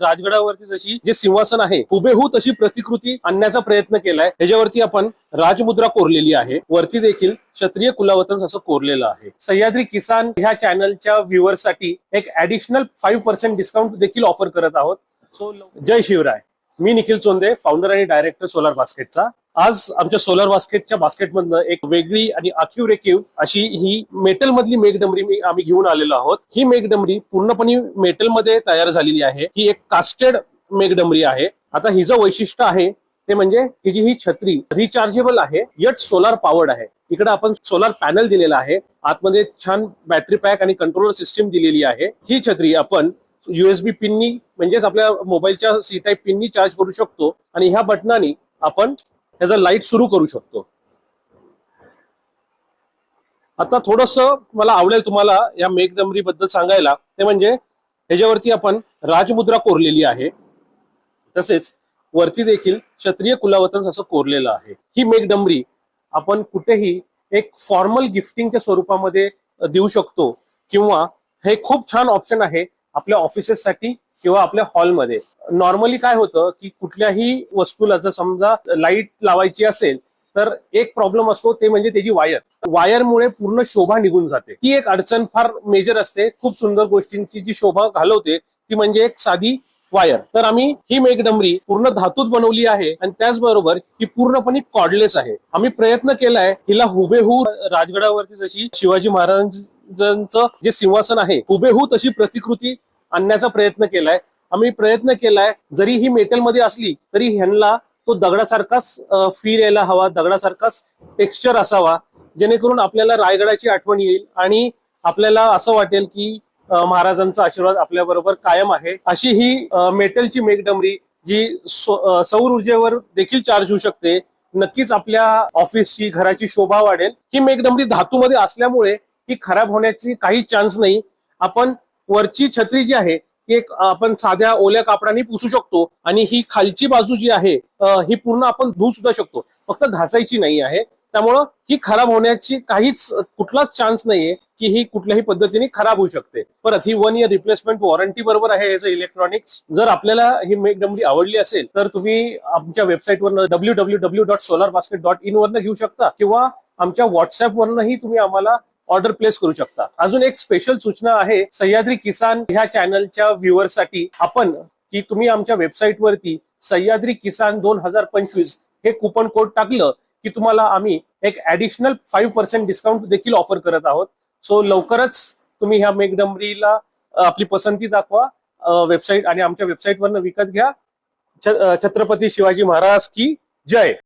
राजगडावरती जशी जे सिंहासन आहे हुबेहू तशी प्रतिकृती आणण्याचा प्रयत्न केलाय. ह्याच्यावरती आपण राजमुद्रा कोरलेली आहे. वरती देखील क्षत्रिय कुलावतन असं कोरलेलं आहे. सह्याद्री किसान ह्या चॅनलच्या व्ह्युअर्ससाठी एक ऍडिशनल फाईव्ह पर्सेंट डिस्काउंट देखील ऑफर करत आहोत. सो जय शिवराय. मी निखिल चोंदे फाउंडर आणि डायरेक्टर सोलार बास्केटचा आज आमच्या सोलार बास्केटच्या बास्केटमधनं एक वेगळी आणि आखीव रेखीव अशी ही मेटल मधली मेघडमरी मी आम्ही घेऊन आलेलो आहोत. ही मेघडमरी पूर्णपणे मेटलमध्ये तयार झालेली आहे. ही एक कास्टेड मेघडमरी आहे. आता हिचं वैशिष्ट्य आहे ते म्हणजे ही जी ही छत्री रिचार्जेबल आहे यट सोलार पॉवर्ड आहे. इकडे आपण सोलार पॅनल दिलेला आहे. आतमध्ये छान बॅटरी पॅक आणि कंट्रोलर सिस्टीम दिलेली आहे. ही छत्री आपण युएसबी पिननी म्हणजेच आपल्या मोबाईलच्या सी टाईप पिननी चार्ज करू शकतो. आणि ह्या बटनानी आपण ह्याचा लाइट सुरू करू शकतो. आता थोडस मला आवडेल तुम्हाला या मेघडमरी बद्दल सांगायला. ते म्हणजे ह्याच्यावरती आपण राजमुद्रा कोरलेली आहे. तसेच वरती देखील क्षत्रिय कुलावतन असं कोरलेलं आहे. ही मेघडमरी आपण कुठेही एक फॉर्मल गिफ्टिंगच्या स्वरूपामध्ये देऊ शकतो. किंवा हे खूप छान ऑप्शन आहे आपल्या ऑफिसेससाठी किंवा आपल्या हॉलमध्ये. नॉर्मली काय होतं की कुठल्याही वस्तूला जर समजा लाइट लावायची असेल तर एक प्रॉब्लेम असतो ते म्हणजे त्याची वायर वायरमुळे पूर्ण शोभा निघून जाते. ती एक अडचण फार मेजर असते. खूप सुंदर गोष्टींची जी शोभा घालवते ती म्हणजे एक साधी वायर तर आम्ही ही मेघडमरी पूर्ण धातूत बनवली आहे आणि त्याचबरोबर ही पूर्णपणे कॉर्डलेस आहे. आम्ही प्रयत्न केलाय हिला हुबेहू राजगडावरती जशी शिवाजी महाराजांचं जे सिंहासन आहे हुबेहू तशी प्रतिकृती आणण्याचा प्रयत्न केलाय. आम्ही प्रयत्न केलाय जरी ही मेटलमध्ये असली तरी ह्यांना तो दगडासारखाच फील यायला हवा दगडासारखाच टेक्स्चर असावा जेणेकरून आपल्याला रायगडाची आठवण येईल आणि आपल्याला असं वाटेल की महाराजांचा आशीर्वाद आपल्या बरोबर कायम आहे. अशी ही मेटलची मेघडमरी जी सौर ऊर्जेवर देखील चार्ज होऊ शकते नक्कीच आपल्या ऑफिसची घराची शोभा वाढेल. ही मेघडमरी धातूमध्ये असल्यामुळे ही खराब होण्याची काही चान्स नाही. आपण वरची छत्री जी आहे ती एक आपण साध्या ओल्या कापडाने पुसू शकतो आणि ही खालची बाजू जी आहे ही पूर्ण आपण धुवू सुद्धा शकतो. फक्त घासायची नाही आहे. त्यामुळं ही खराब होण्याची काहीच कुठलाच चान्स नाहीये की ही कुठल्याही पद्धतीने खराब होऊ शकते. परत ही वन इयर रिप्लेसमेंट वॉरंटी बरोबर आहे याचं इलेक्ट्रॉनिक्स जर आपल्याला ही मेघडमडी आवडली असेल तर तुम्ही आमच्या वेबसाईटवर W W W dot solar basket dot in वरनं घेऊ शकता किंवा आमच्या व्हॉट्सअपवरनंही तुम्ही आम्हाला ऑर्डर प्लेस करू शकता. अजून एक स्पेशल सूचना आहे सह्याद्री किसान ह्या चॅनलच्या व्ह्युअरसाठी आपण की तुम्ही आमच्या वेबसाईट वरती सह्याद्री किसान दोन हजार पंचवीस हे कुपन कोड टाकलं की तुम्हाला आम्ही एक ऍडिशनल फाईव्ह पर्सेंट डिस्काउंट देखील ऑफर करत आहोत. सो लवकरच तुम्ही ह्या मेघडंबरीला आपली पसंती दाखवा वेबसाईट आणि आमच्या वेबसाईटवरनं विकत घ्या. छत्रपती शिवाजी महाराज की जय.